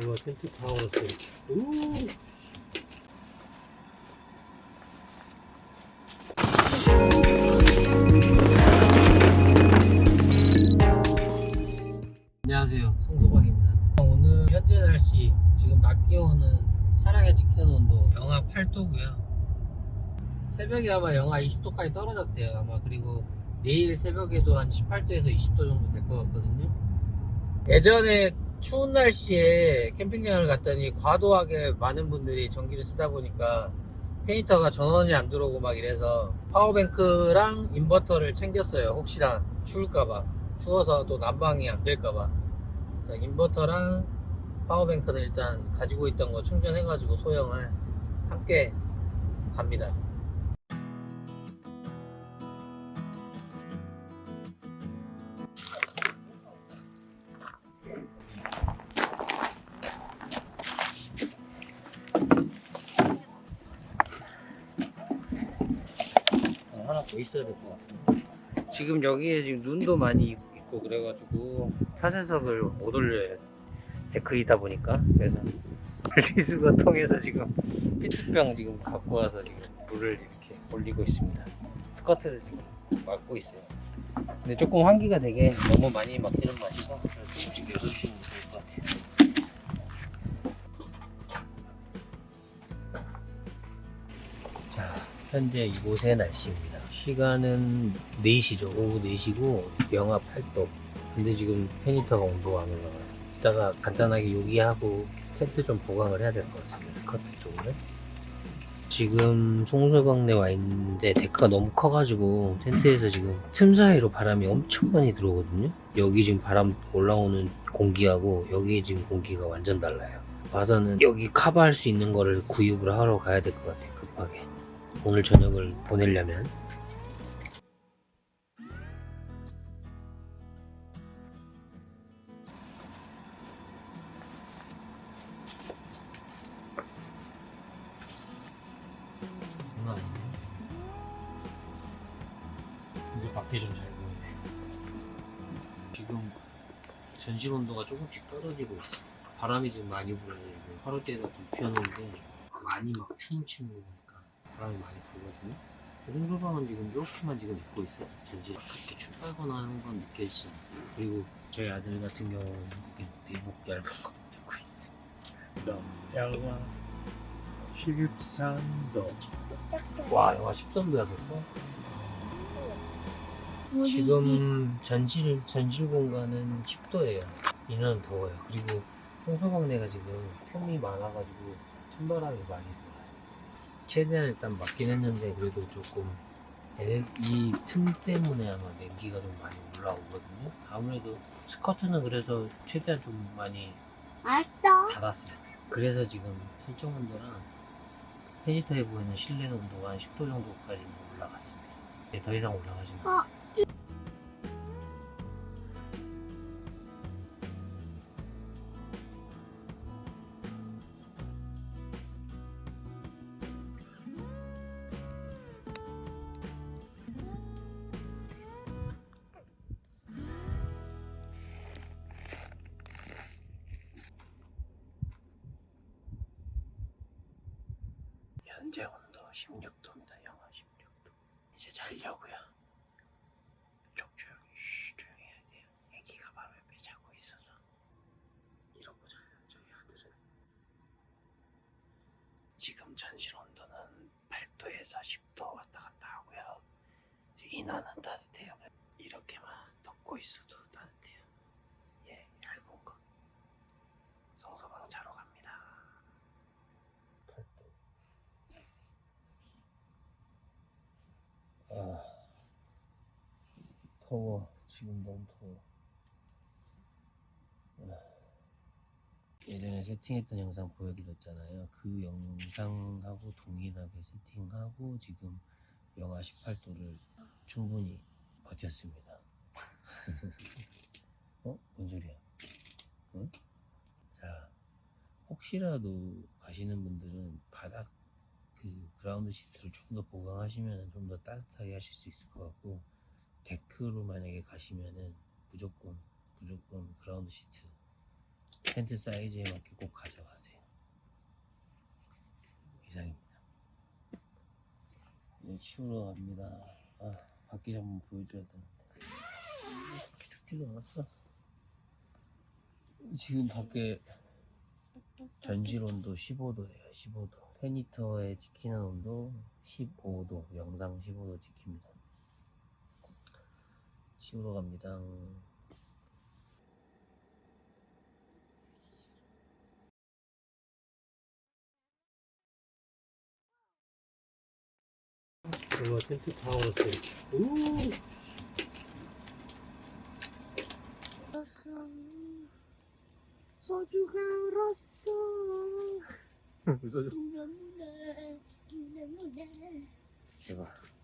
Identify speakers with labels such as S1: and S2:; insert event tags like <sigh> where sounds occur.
S1: 텐트 다 얼었어요. 우! 안녕하세요. 송소방입니다. 오늘 현재 날씨 지금 낮 기온은 차량에 찍히는 온도 영하 8도고요. 새벽에 아마 영하 20도까지 떨어졌대요. 아마 그리고 내일 새벽에도 한 18도에서 20도 정도 될 것 같거든요. 예전에 추운 날씨에 캠핑장을 갔더니 과도하게 많은 분들이 전기를 쓰다 보니까 페인터가 전원이 안 들어오고 막 이래서 파워뱅크랑 인버터를 챙겼어요. 혹시나 추울까봐. 추워서 또 난방이 안 될까봐. 그래서 인버터랑 파워뱅크는 일단 가지고 있던 거 충전해가지고 소형을 함께 갑니다. 하나 더 있어야 될 것 같아. 지금 여기에 지금 눈도 많이 있고 그래가지고 타세석을 못 올려요. 데크이다 보니까 그래서 분리수거 통해서 지금 피트병 지금 갖고 와서 지금 물을 이렇게 올리고 있습니다. 스커트를 지금 막고 있어요. 근데 조금 환기가 되게 너무 많이 막지는 마시고 지금 여섯시면 좋을 것 같아요. 자, 현재 이곳의 날씨입니다. 시간은 4시죠. 오후 4시고 영하 8도. 근데 지금 페니터가 온도가 안 올라가요. 이따가 간단하게 요기하고 텐트 좀 보강을 해야 될 것 같습니다. 스커트 쪽을. 지금 송소방내 와 있는데 데크가 너무 커가지고 텐트에서 지금 틈 사이로 바람이 엄청 많이 들어오거든요. 여기 지금 바람 올라오는 공기하고 여기 지금 공기가 완전 달라요. 봐서는 여기 커버할 수 있는 거를 구입을 하러 가야 될 것 같아요. 급하게. 오늘 저녁을 보내려면 밖에 좀잘 보이네. 지금 전실 온도가 조금씩 떨어지고 있어. 바람이 지금 많이 불어요. 지금 화로대에다 불 켜놓은데 많이 막 춤을 추는 거 보니까 바람이 많이 불거든요. 홍소방은 지금 이렇게만 지금 입고 있어요. 전실 그렇게 춥다거나 하는 건 느껴지지 않아요. 그리고 저희 아들 같은 경우는 이렇게 내복 얇은 거 입고 있어.
S2: 영하 13도.
S1: 와 영하 13도야 벌써? 지금 전실 전실 공간은 10도예요. 이는 더워요. 그리고 홍소방내가 지금 틈이 많아가지고 찬바람이 많이 불어요. 최대한 일단 막긴 했는데 그래도 조금 이 틈 때문에 아마 냉기가 좀 많이 올라오거든요. 아무래도 스커트는 그래서 최대한 좀 많이
S3: 알았어.
S1: 닫았어요. 그래서 지금 실종 온도랑 페니터에 보이는 실내 온도가 한 10도 정도까지 올라갔습니다. 네, 더 이상 올라가지 마.
S3: 어.
S1: 현재 온도 16도입니다. 영하 16도. 이제 자려고요. 쪽 조용히 쉬 조용히 해야 돼요. 애기가 밤에 배 자고 있어서 이러고 자요. 저희 아들은 지금 전실 온도는 8도에서 10도 왔다 갔다 하고요. 인하는 따뜻해요. 이렇게만 덮고 있어도 따뜻해요. 예, 얇은 거. 성서방 자러 갑니다. 8도. 아, 더워. 지금 너무 더워. 아, 예전에 세팅했던 영상 보여드렸잖아요. 그 영상하고 동일하게 세팅하고 지금 영하 18도를 충분히 버텼습니다. <laughs> 어? 뭔 소리야? 응? 자, 혹시라도 가시는 분들은 바닥 그 그라운드 시트를 좀 더 보강하시면 좀 더 따뜻하게 하실 수 있을 것 같고 데크로 만약에 가시면은 무조건 무조건 그라운드 시트 텐트 사이즈에 맞게 꼭 가져가세요. 이상입니다. 이제 치우러 갑니다. 아, 밖에 한번 보여줘야 되는데. 그렇게 춥지도 않았어. 지금 밖에 전실 온도 15도예요. 15도. 페니터에 찍히는 온도 15도. 영상 15도 찍힙니다. 치우러 갑니다. 이거 텐트 다 왔어요. 우!
S3: 소주가 울었어
S1: 소주.
S3: 눈에 눈에 눈에
S1: 대박.